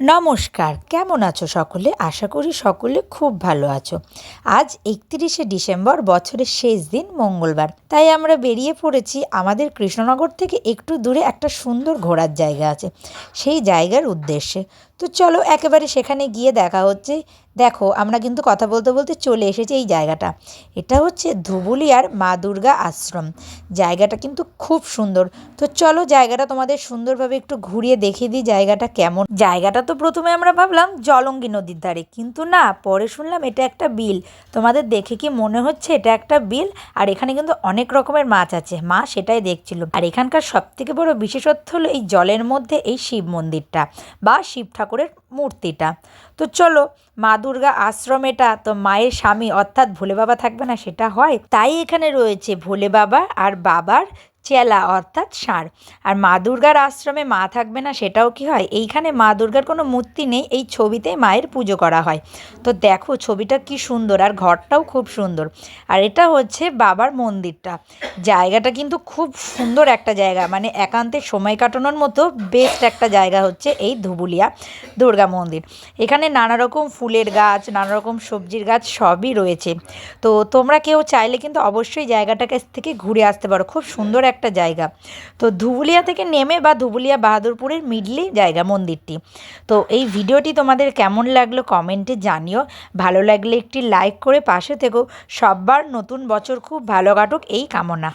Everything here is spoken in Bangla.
নমস্কার, কেমন আছো সকলে? আশা করি সকলে খুব ভালো আছো। আজ একত্রিশে ডিসেম্বর, বছরের শেষ দিন, মঙ্গলবার। তাই আমরা বেরিয়ে পড়েছি আমাদের কৃষ্ণনগর থেকে একটু দূরে একটা সুন্দর ঘোরার জায়গা আছে। সেই জায়গার উদ্দেশ্যে। তো চলো একেবারে সেখানে গিয়ে দেখা হচ্ছে। দেখো, আমরা কিন্তু কথা বলতে বলতে চলে এসেছি এই জায়গাটা। এটা হচ্ছে ধুবুলিয়ার মা দুর্গা আশ্রম। জায়গাটা কিন্তু খুব সুন্দর। তো চলো জায়গাটা তোমাদের সুন্দরভাবে একটু ঘুরিয়ে দেখিয়ে দিই জায়গাটা কেমন। জায়গাটা তো প্রথমে আমরা ভাবলাম জলঙ্গি নদীর ধারে। কিন্তু না, পরে শুনলাম এটা একটা বিল। তোমাদের দেখে কি মনে হচ্ছে এটা একটা বিল? আর এখানে কিন্তু অনেক রকমের মাছ আছে। মা সেটাই দেখছিল। আর এখানকার সব থেকে বড় বিশেষত্ব হলো এই জলের মধ্যে এই শিব মন্দিরটা বা শিব ঠাকুরের মূর্তিটা। তো চলো, মা দুর্গা আশ্রম এটা তো মায়ের স্বামী অর্থাৎ ভোলে বাবা থাকবে না, সেটা হয়। তাই এখানে রয়েছে ভোলে বাবা আর বাবার চেলা অর্থাৎ ষাঁড়। আর মা দুর্গার আশ্রমে মা থাকবে না, সেটাও কি হয়? এইখানে মা দুর্গার কোনো মূর্তি নেই, এই ছবিতে মায়ের পুজো করা হয়। তো দেখো ছবিটা কি সুন্দর, আর ঘরটাও খুব সুন্দর। আর এটা হচ্ছে বাবার মন্দিরটা। জায়গাটা কিন্তু খুব সুন্দর একটা জায়গা মানে একান্তে সময় কাটানোর মতো বেস্ট একটা জায়গা হচ্ছে এই ধুবুলিয়া দুর্গা মন্দির। এখানে নানা রকম ফুলের গাছ নানা রকম সবজির গাছ সবই রয়েছে। তো তোমরা কেউ চাইলে কিন্তু অবশ্যই জায়গাটাকে থেকে ঘুরে আসতে পারো। খুব সুন্দর একটা জায়গা। তো ধুবুলিয়া থেকে নেমে বা ধুবুলিয়া বাহাদুরপুরের মিডলি জায়গা মন্দিরটি। তো এই ভিডিওটি তোমাদের কেমন লাগল কমেন্টে জানিও। ভালো লাগলে একটি লাইক করে পাশে থেকো। সব্বার নতুন বছর খুব ভালো কাটুক। এই কামনা।